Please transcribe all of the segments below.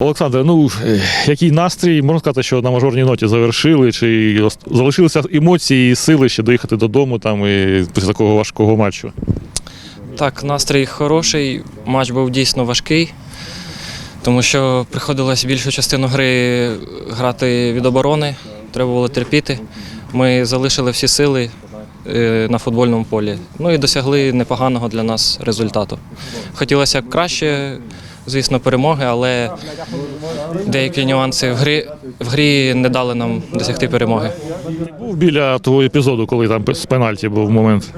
Олександре, ну е, який настрій? Можна сказати, що на мажорній ноті завершили, чи залишилися емоції і сили ще доїхати додому там і після такого важкого матчу? Так, настрій хороший. Матч був дійсно важкий, тому що приходилось більшу частину гри грати від оборони, треба було терпіти. Ми залишили всі сили е, на футбольному полі. Ну і досягли непоганого для нас результату. Хотілося б краще, звісно, перемоги, але деякі нюанси в грі, в грі не дали нам досягти перемоги. Був біля того епізоду, коли там з пенальті був момент.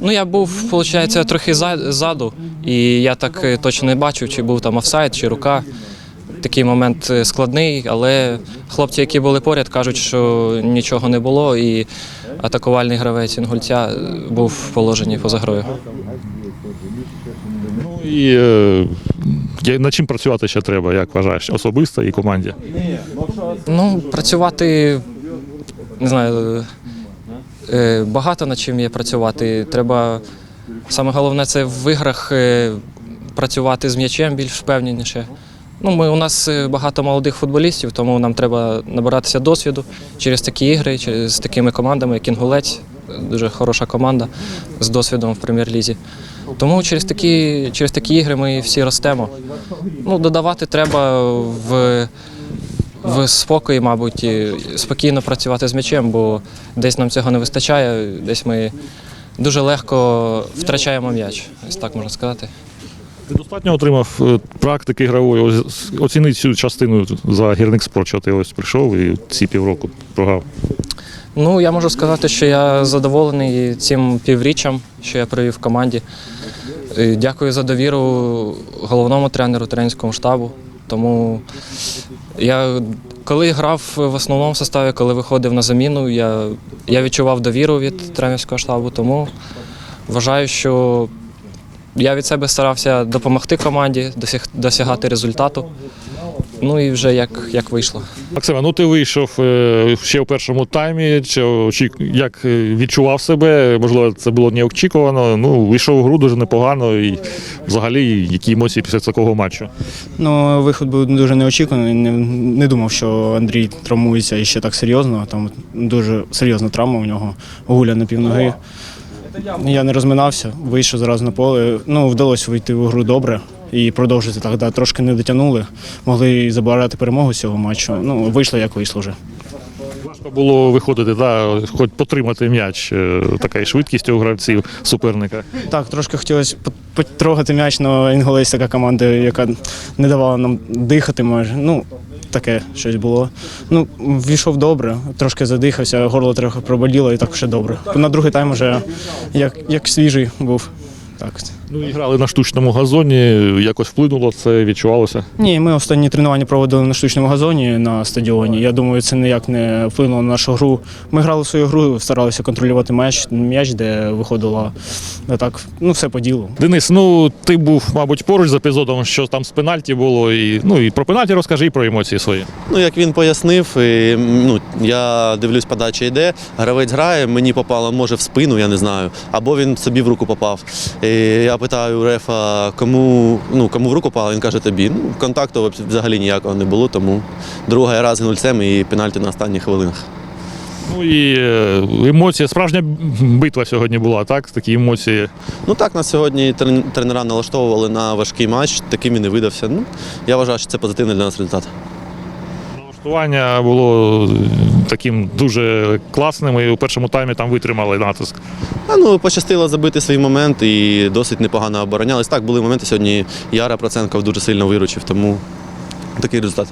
Ну, я був, виходить, трохи за- ззаду, і я так е, точно не бачив, чи був там офсайд, чи рука. Такий момент е, складний, але хлопці, які були поряд, кажуть, що нічого не було, і атакувальний гравець інгульця е, був в положенні поза грою. Ну і е, над чим працювати ще треба, як вважаєш, особисто і команді? Ну, працювати не знаю, е, багато над чим є працювати. Треба саме головне це в іграх е, працювати з м'ячем більш впевненіше. Ну, ми, у нас е, багато молодих футболістів, тому нам треба набиратися досвіду через такі ігри, через такими командами, як Інгулець, дуже хороша команда з досвідом в прем'єр-лізі. Тому через такі, через такі ігри ми всі ростемо. Ну, додавати треба в в спокої, мабуть, спокійно працювати з м'ячем, бо десь нам цього не вистачає, десь ми дуже легко втрачаємо м'яч, ось так можна сказати. Ти достатньо отримав е, практики ігрової. Ось Оціни цю частину за гірник спорт, що ти ось прийшов і ці півроку програв. Ну, я можу сказати, що я задоволений цим півріччям, що я провів в команді. І Дякую за довіру головному тренеру, тренерському штабу. Тому я коли грав в основному составі, коли виходив на заміну, я, я відчував довіру від тренерського штабу, тому вважаю, що я від себе старався допомогти команді, досягати результату. Ну і вже як, як вийшло. Максиме, ну ти вийшов е, ще у першому таймі. Чи очік... як е, відчував себе? Можливо, це було неочікувано. Ну, вийшов у гру дуже непогано. І взагалі, які емоції після такого матчу? Ну, виход був дуже неочікуваний. Не, не думав, що Андрій травмується і ще так серйозно. Там дуже серйозна травма у нього. Гуля на півноги. Я не розминався, вийшов зразу на поле. Ну, вдалося вийти в гру добре і продовжити так. Да, трошки не дотягнули. Могли і забирати перемогу цього матчу. Ну, вийшло як вийшло вже. Важко було виходити, да, хоч потримати м'яч. е, Така і швидкість у гравців суперника. Так, трошки хотілося пот- потрогати м'яч, але Інголець така команда, яка не давала нам дихати майже. Ну, таке щось було. Ну, війшов добре, трошки задихався, горло трохи проболіло і так все добре. На другий тайм вже як, як свіжий був. Так. Ну і грали на штучному газоні, якось вплинуло, це відчувалося. Ні, ми останні тренування проводили на штучному газоні на стадіоні. Я думаю, це ніяк не вплинуло на нашу гру. Ми грали свою гру, старалися контролювати м'яч, м'яч, де виходило так, ну все по ділу. Денис, ну ти був, мабуть, поруч з епізодом, що там з пенальті було. І, ну і про пенальті розкажи, і про емоції свої. Ну, як він пояснив, і, ну, я дивлюсь, подача йде, гравець грає, мені попало, може, в спину, я не знаю, або він собі в руку попав. І я питаю Рефа, кому, ну, кому в руку попало, він каже тобі. Ну, контакту взагалі ніякого не було, тому другий раз гнульцем і пенальті на останніх хвилинах. Ну і е, емоції, справжня битва сьогодні була, так? Такі емоції. Ну так, нас сьогодні тренера налаштовували на важкий матч, таким і не видався. Ну, я вважаю, що це позитивний для нас результат. Налаштування було таким дуже класним, і у першому таймі там витримали натиск. А ну пощастило забити свій момент і досить непогано оборонялись. Так, були моменти сьогодні. Яра Проценков дуже сильно виручив, тому такий результат.